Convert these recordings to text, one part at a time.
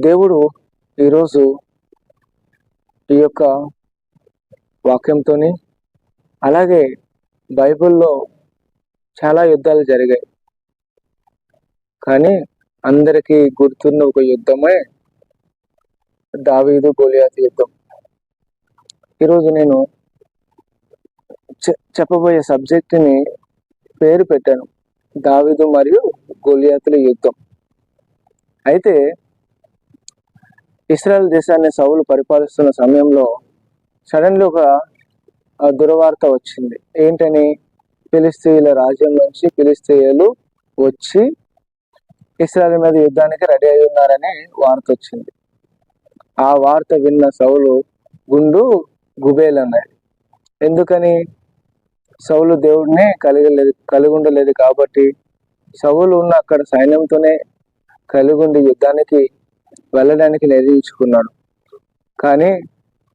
దేవుడు ఈరోజు ఈ యొక్క వాక్యంతో అలాగే బైబిల్లో చాలా యుద్ధాలు జరిగాయి. కానీ అందరికీ గుర్తున్న ఒక యుద్ధమే దావీదు గోలియాతు యుద్ధం. ఈరోజు నేను చె- చెప్పబోయే సబ్జెక్టుని పేరు పెట్టాను. దావీదు మరియు గోలియాతుల యుద్ధం. అయితే ఇస్రాయల్ దేశాన్ని సౌలు పరిపాలిస్తున్న సమయంలో సడన్లీ ఒక ఆ, దురవార్త వచ్చింది. ఏంటని? ఫిలిస్తీన్ల రాజ్యం నుంచి ఫిలిస్తీన్లు వచ్చి ఇస్రాయల్ మీద యుద్ధానికి రెడీ అయి ఉన్నారని వార్త వచ్చింది. ఆ వార్త విన్న సౌలు గుండు గుబేలు అన్నాడు ఎందుకని? సౌలు దేవుడిని కలిగలేదు కలిగి కాబట్టి సౌలు ఉన్న అక్కడ సైన్యంతోనే కలిగుండి యుద్ధానికి వెళ్ళడానికి నిర్ణయించుకున్నాడు కానీ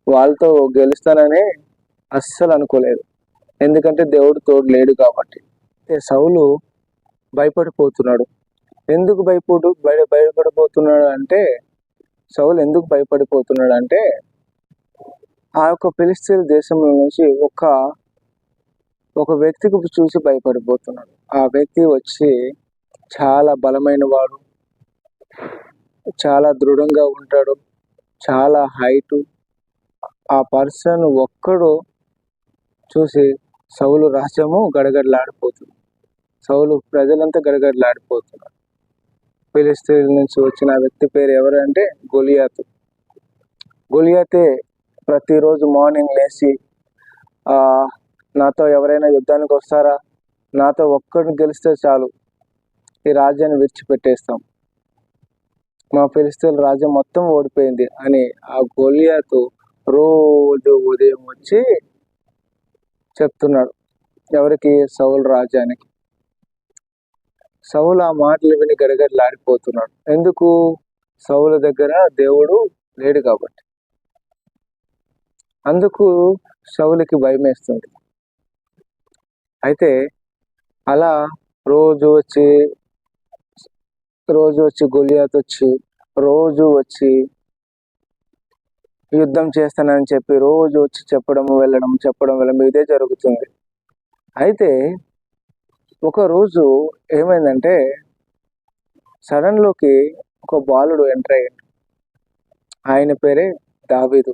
వాళ్ళతో గెలుస్తానని అస్సలు అనుకోలేదు. ఎందుకంటే దేవుడు తోడు లేడు కాబట్టి. సౌలు భయపడిపోతున్నాడు. ఎందుకు భయపడు భయ భయపడిపోతున్నాడు అంటే సౌలు ఎందుకు భయపడిపోతున్నాడు అంటే ఆ యొక్క ఫిలిస్తీన్ దేశంలో నుంచి ఒక ఒక వ్యక్తికి చూసి భయపడిపోతున్నాడు. ఆ వ్యక్తి వచ్చి చాలా బలమైన వాడు. చాలా దృఢంగా ఉంటాడు. చాలా హైటు ఆ పర్సన్ ఒక్కడు చూసి సౌలు రాజ్యము గడగడలాడిపోతుంది సౌలు ప్రజలంతా గడగడలాడిపోతున్నారు ఫిలిస్తీన్ నుంచి వచ్చిన వ్యక్తి పేరు ఎవరంటే గొలియాతు. గొలియాతే ప్రతిరోజు మార్నింగ్ లేచి నాతో ఎవరైనా యుద్ధానికి వస్తారా? నాతో ఒక్కడిని గెలిస్తే చాలు. ఈ రాజ్యాన్ని విడిచిపెట్టేస్తాం. మా ఫిలిస్తీన్ రాజ్యం మొత్తం ఓడిపోయింది అని ఆ గొలియాతు రోజు ఉదయం వచ్చి చెప్తున్నాడు. ఎవరికి? సౌల్ రాజ్యానికి. సౌలు ఆ మాటలు విని గడగడలాడిపోతున్నాడు. ఎందుకు? సౌల దగ్గర దేవుడు లేడు కాబట్టి. అందుకు సౌలుకి భయం వేస్తుంది అయితే అలా రోజు వచ్చి రోజు వచ్చి గొలియాత్ వచ్చి రోజు వచ్చి యుద్ధం చేస్తానని చెప్పి రోజు వచ్చి చెప్పడం వెళ్ళడం చెప్పడం వెళ్ళడం ఇదే జరుగుతుంది. అయితే ఒక రోజు ఏమైందంటే సడన్లోకి ఒక బాలుడు ఎంటర్ అయ్యాడు. ఆయన పేరే దావీదు.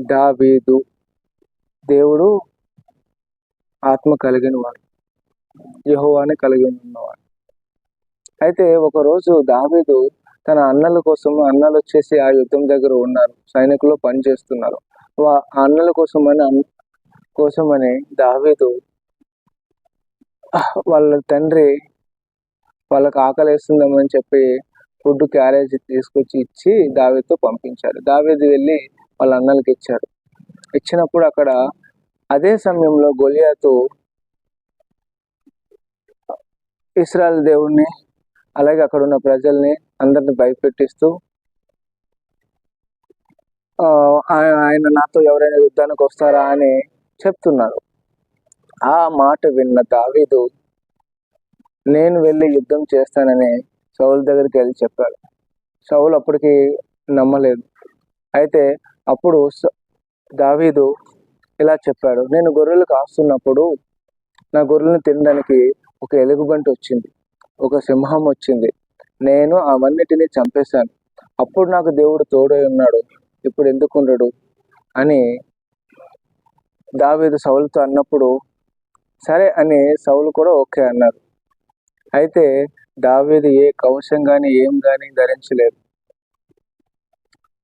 దావీదు దేవుడు ఆత్మ కలిగిన వాడు. యెహోవాని కలిగి ఉన్నవాడు. అయితే ఒక రోజు దావీదు తన అన్నల కోసం అన్నలు వచ్చేసి ఆ యుద్ధం దగ్గర ఉన్నారు. సైనికులు పనిచేస్తున్నారు వా- ఆ అన్నల కోసమని కోసం కోసమని దావీదు వాళ్ళ తండ్రి వాళ్ళకి ఆకలి వేస్తుందేమని చెప్పి ఫుడ్ క్యారేజ్ తీసుకొచ్చి ఇచ్చి దావీదుతో పంపించారు. దావేది వెళ్ళి వాళ్ళ అన్నలకి ఇచ్చారు. ఇచ్చినప్పుడు అక్కడ అదే సమయంలో గొలియాతో ఇస్రాయల్ దేవుణ్ణి అలాగే అక్కడ ఉన్న ప్రజల్ని అందరిని భయపెట్టిస్తూ ఆయన నాతో ఎవరైనా యుద్ధానికి వస్తారా అని చెప్తున్నారు. ఆ మాట విన్న దావీదు నేను వెళ్ళి యుద్ధం చేస్తానని సౌలు దగ్గరికి వెళ్ళి చెప్పాడు. సౌలు అప్పటికి నమ్మలేదు. అయితే అప్పుడు దావీదు ఇలా చెప్పాడు నేను గొర్రెలు కాస్తున్నప్పుడు నా గొర్రెలను తినడానికి ఒక ఎలుగుబంటి వచ్చింది. ఒక సింహం వచ్చింది. నేను అవన్నిటిని చంపేశాను. అప్పుడు నాకు దేవుడు తోడై ఉన్నాడు. ఇప్పుడు ఎందుకు ఉండడు? అని దావీదు సౌలుతో అన్నప్పుడు సరే అని సౌలు కూడా ఓకే అన్నారు. అయితే దావేది ఏ కవచం కానీ ఏం కానీ ధరించలేదు.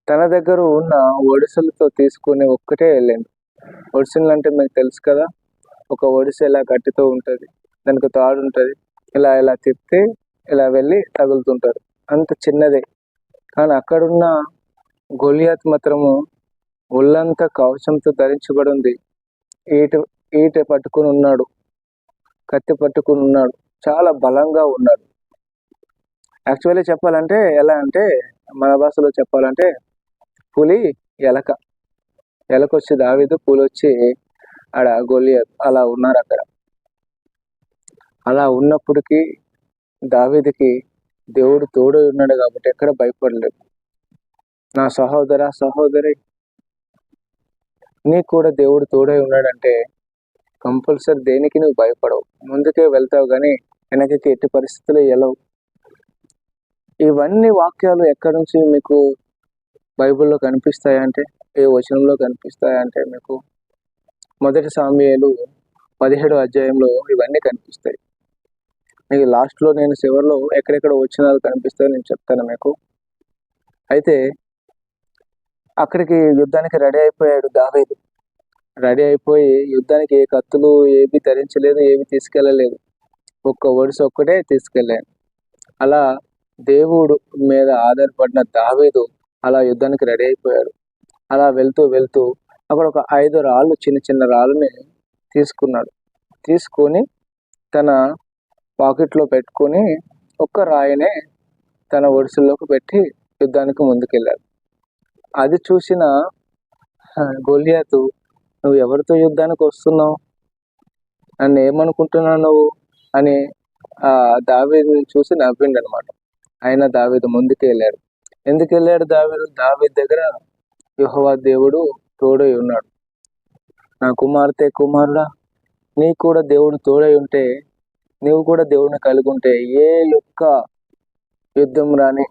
తన దగ్గర ఉన్న ఒడిసెలతో తీసుకుని ఒక్కటే వెళ్ళాడు ఒడిసెలు అంటే మీకు తెలుసు కదా? ఒక ఒడిసె ఇలా గట్టితో ఉంటుంది. దానికి తాడు ఉంటుంది ఇలా ఇలా తిప్పితే ఇలా వెళ్ళి తగులుతుంటారు. అంత చిన్నదే. కానీ అక్కడున్న గొలియాత్ మాత్రము ఒళ్ళంతా కవచంతో ధరించబడి ఉంది. ఈట ఈట పట్టుకుని ఉన్నాడు. కత్తి పట్టుకుని ఉన్నాడు. చాలా బలంగా ఉన్నాడు. యాక్చువల్లీ చెప్పాలంటే ఎలా అంటే మన భాషలో చెప్పాలంటే పులి ఎలక. ఎలకొచ్చి దావీదు పులి వచ్చి ఆడ గొలియాత్ అలా ఉన్నారు అక్కడ. అలా ఉన్నప్పటికీ దావీదుకి దేవుడు తోడై ఉన్నాడు కాబట్టి ఎక్కడ భయపడలేదు. నా సహోదర సహోదరి నీకు కూడా దేవుడు తోడై ఉన్నాడంటే కంపల్సరీ దేనికి నువ్వు భయపడవు. ముందుకే వెళ్తావు కానీ వెనకకి ఎట్టి పరిస్థితులు వెళ్ళవు. ఇవన్నీ వాక్యాలు ఎక్కడి నుంచి మీకు బైబిల్లో కనిపిస్తాయంటే ఏ వచనంలో కనిపిస్తాయంటే మీకు మొదటి సామ్యాలు పదిహేడు అధ్యాయంలో ఇవన్నీ కనిపిస్తాయి. మీకు లాస్ట్లో నేను చివరిలో ఎక్కడెక్కడ వచనాలు కనిపిస్తాయో నేను చెప్తాను మీకు. అయితే అక్కడికి యుద్ధానికి రెడీ అయిపోయాడు దావేది. రెడీ అయిపోయి యుద్ధానికి ఏ కత్తులు ఏవి ధరించలేదు ఏవి తీసుకెళ్ళలేదు. ఒక్క వరుస ఒక్కటే తీసుకెళ్ళాను అలా దేవుడు మీద ఆధారపడిన దావేదు అలా యుద్ధానికి రెడీ అయిపోయాడు. అలా వెళ్తూ వెళ్తూ అక్కడ ఒక ఐదు రాళ్ళు చిన్న చిన్న రాళ్ళని తీసుకున్నాడు. తీసుకొని తన పాకెట్లో పెట్టుకొని ఒక్క రాయినే తన ఒడిసుల్లోకి పెట్టి యుద్ధానికి ముందుకెళ్ళాడు. అది చూసిన గొలియాతు నువ్వు ఎవరితో యుద్ధానికి వస్తున్నావు? నన్ను ఏమనుకుంటున్నావు నువ్వు? అని ఆ దావీదుని చూసి నవ్విండు అనమాట ఆయన దావీదు ముందుకు వెళ్ళాడు ఎందుకు వెళ్ళాడు దావీదు? దావీద్ దగ్గర యుహవా దేవుడు తోడై ఉన్నాడు. నా కుమార్తె కుమారుడా నీకు కూడా దేవుడు తోడై ఉంటే నీవు కూడా దేవుడిని కలిగి ఉంటే ఏ యొక్క యుద్ధం రాని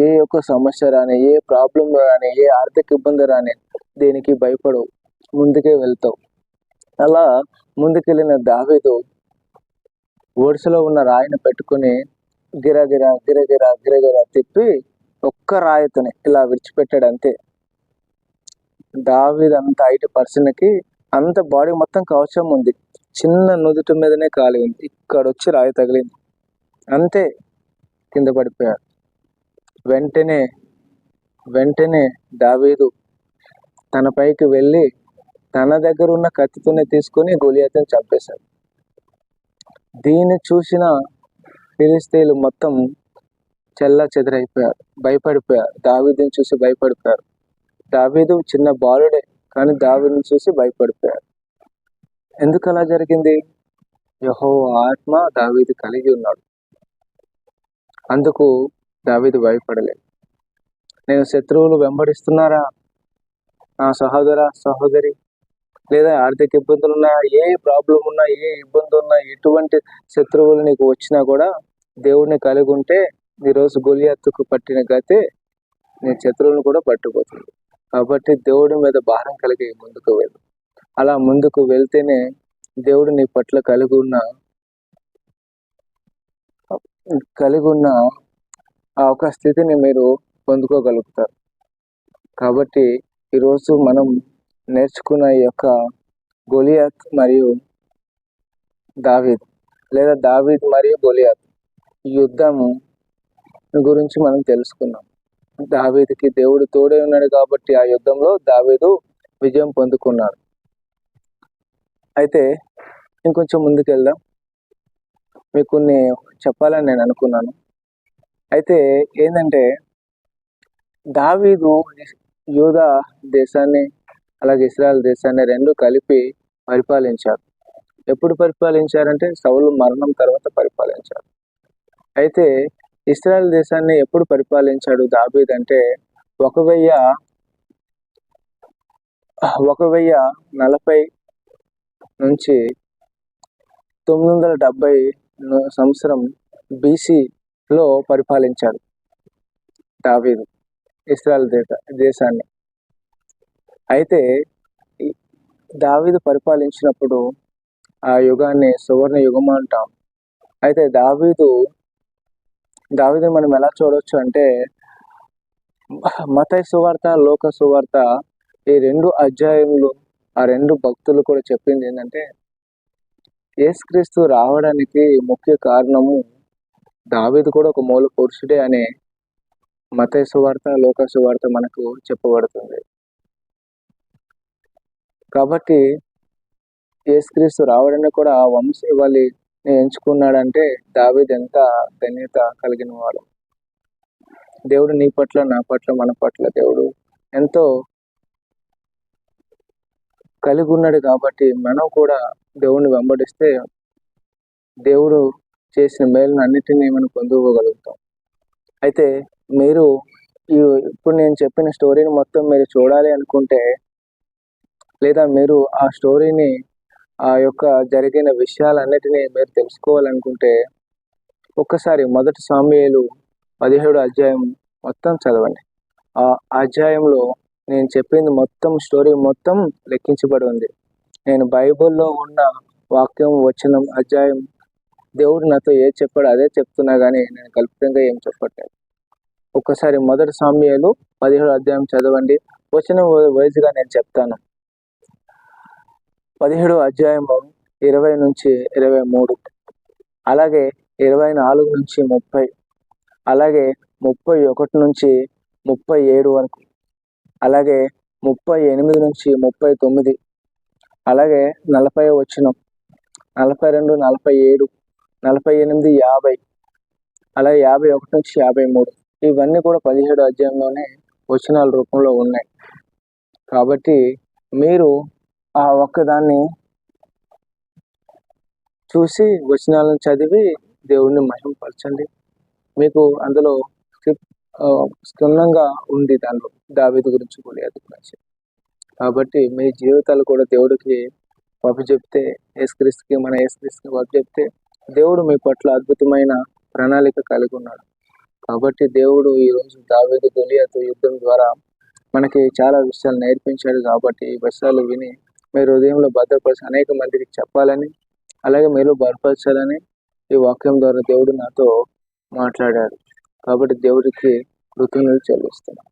ఏ యొక్క సమస్య రాని ఏ ప్రాబ్లం రాని ఏ ఆర్థిక ఇబ్బంది రాని దేనికి భయపడవు. ముందుకే వెళ్తావు. అలా ముందుకెళ్ళిన దావీదు ఒడిసలో ఉన్న రాయిని పెట్టుకుని గిరగిరా గిరగిరా గిరగిరా తిప్పి ఒక్క రాయితోనే ఇలా విడిచిపెట్టాడు అంతే. దావీద్ అంత ఐటీ పర్సన్కి అంత బాడీ మొత్తం కవచం ఉంది. చిన్న నుదుటి మీదనే కాలి ఉంది. ఇక్కడ వచ్చి రాయి తగిలింది. అంతే కింద పడిపోయాడు. వెంటనే వెంటనే దావీదు తన పైకి వెళ్ళి తన దగ్గర ఉన్న కత్తితోనే తీసుకొని గోలియాతను చంపేశాడు. దీన్ని చూసిన ఫిలిస్తీన్లు మొత్తం చెల్ల చెదరైపోయారు. భయపడిపోయారు. దావీదుని చూసి భయపడిపోయారు. దావీదు చిన్న బాలుడే కానీ దావీదుని చూసి భయపడిపోయారు. ఎందుకు అలా జరిగింది? యహో ఆత్మ దావీది కలిగి ఉన్నాడు. అందుకు దావీది భయపడలేదు. నేను శత్రువులు వెంబడిస్తున్నారా? నా సహోదర సహోదరి లేదా ఆర్థిక ఇబ్బందులు ఉన్నా ఏ ప్రాబ్లం ఉన్నా ఏ ఇబ్బంది ఉన్నా ఎటువంటి శత్రువులు నీకు వచ్చినా కూడా దేవుడిని కలిగి ఉంటే ఈరోజు గొలియత్తుకు పట్టిన గతే నీ శత్రువులను కూడా పట్టుకోతుంది కాబట్టి దేవుడి మీద భారం కలిగి ముందుకు వెళ్ళు. అలా ముందుకు వెళ్తేనే దేవుడు నీ పట్ల కలిగి ఉన్న కలిగి ఉన్న ఆ ఒక స్థితిని మీరు పొందుకోగలుగుతారు. కాబట్టి ఈరోజు మనం నేర్చుకున్న ఈ యొక్క గొలియాత్ మరియు దావీద్ లేదా దావీద్ మరియు గొలియాత్ యుద్ధము గురించి మనం తెలుసుకున్నాం. దావీద్కి దేవుడు తోడే ఉన్నాడు కాబట్టి ఆ యుద్ధంలో దావీదు విజయం పొందుకున్నాడు. అయితే ఇంకొంచెం ముందుకెళ్దాం. మీకు కొన్ని చెప్పాలని నేను అనుకున్నాను. అయితే ఏంటంటే దావీదు యూదా దేశాన్ని అలాగే ఇస్రాయల్ దేశాన్ని రెండు కలిపి పరిపాలించారు. ఎప్పుడు పరిపాలించారంటే సౌలు మరణం తర్వాత పరిపాలించారు. అయితే ఇస్రాయల్ దేశాన్ని ఎప్పుడు పరిపాలించాడు దాబీద్ అంటే ఒక వెయ్య ఒక వెయ్య నలభై నుంచి తొమ్మిది వందల డెబ్బై సంవత్సరం బీసీలో పరిపాలించాడు దావీదు ఇస్రాయల్ దేశ దేశాన్ని. అయితే దావీదు పరిపాలించినప్పుడు ఆ యుగాన్ని సువర్ణ యుగం అంటాం. అయితే దావీదు దావీదు మనం ఎలా చూడవచ్చు అంటే మత సువార్త లోక సువార్త ఈ రెండు అధ్యాయములు ఆ రెండు భక్తులు కూడా చెప్పింది ఏంటంటే యేసుక్రీస్తు రావడానికి ముఖ్య కారణము దావీదు కూడా ఒక మూల పురుషుడే అనే మత సువార్త లోక సువార్త మనకు చెప్పబడుతుంది. కాబట్టి యేసుక్రీస్తు రావడానికి కూడా ఆ వంశీవళిని ఎంచుకున్నాడంటే దావీద్ ఎంత ధన్యత కలిగిన వాడు. దేవుడు నీ పట్ల నా పట్ల మన పట్ల దేవుడు ఎంతో కలిగి ఉన్నాడు కాబట్టి మనం కూడా దేవుణ్ణి వెంబడిస్తే దేవుడు చేసిన మేలును అన్నిటినీ మనం పొందుకోగలుగుతాం. అయితే మీరు ఈ ఇప్పుడు నేను చెప్పిన స్టోరీని మొత్తం మీరు చూడాలి అనుకుంటే లేదా మీరు ఆ స్టోరీని ఆ యొక్క జరిగిన విషయాలన్నిటినీ మీరు తెలుసుకోవాలనుకుంటే ఒక్కసారి మొదటి సామ్యాలు పదిహేడు అధ్యాయం మొత్తం చదవండి. ఆ అధ్యాయంలో నేను చెప్పింది మొత్తం స్టోరీ మొత్తం లెక్కించబడి ఉంది. నేను బైబిల్లో ఉన్న వాక్యం వచనం అధ్యాయం దేవుడు నాతో ఏ చెప్పాడు అదే చెప్తున్నా కానీ నేను కల్పితంగా ఏం చెప్పట్లేదు. ఒక్కసారి మొదటి సామ్యాలు పదిహేడు అధ్యాయం చదవండి. వచనం వయసుగా నేను చెప్తాను. పదిహేడు అధ్యాయము ఇరవై నుంచి ఇరవై మూడు. అలాగే ఇరవై నాలుగు నుంచి ముప్పై. అలాగే ముప్పై ఒకటి నుంచి ముప్పై ఏడు వరకు. అలాగే ముప్పై ఎనిమిది నుంచి ముప్పై తొమ్మిది అలాగే నలభై వచ్చిన. నలభై రెండు నలభై ఏడు నలభై ఎనిమిది యాభై అలాగే యాభై ఒకటి నుంచి యాభై మూడు. ఇవన్నీ కూడా పదిహేడు అధ్యాయంలోనే వచనాల రూపంలో ఉన్నాయి. కాబట్టి మీరు ఆ ఒక్కదాన్ని చూసి వచనాలను చదివి దేవుణ్ణి మహిమపరచండి. మీకు అందులో క్షుణ్ణంగా ఉంది దానిలో దావేది గురించి గొలియాతు గురించి కాబట్టి మీ జీవితాలు కూడా దేవుడికి పప్పు చెప్తే ఏసుక్రీస్తుకి మన ఏసుక్రీస్తుకి పప్పు చెప్తే దేవుడు మీ పట్ల అద్భుతమైన ప్రణాళిక కలిగి ఉన్నాడు. కాబట్టి దేవుడు ఈరోజు దావేది గొలియాతు యుద్ధం ద్వారా మనకి చాలా విషయాలు నేర్పించాడు. కాబట్టి ఈ విషయాలు విని మీరు హృదయంలో భద్రపరిచి అనేక మందికి చెప్పాలని అలాగే మీరు బలపరచాలని ఈ వాక్యం ద్వారా దేవుడు నాతో మాట్లాడాడు. కాబట్టి దేవుడికి కృతజ్ఞతలు చెల్లిస్తున్నాను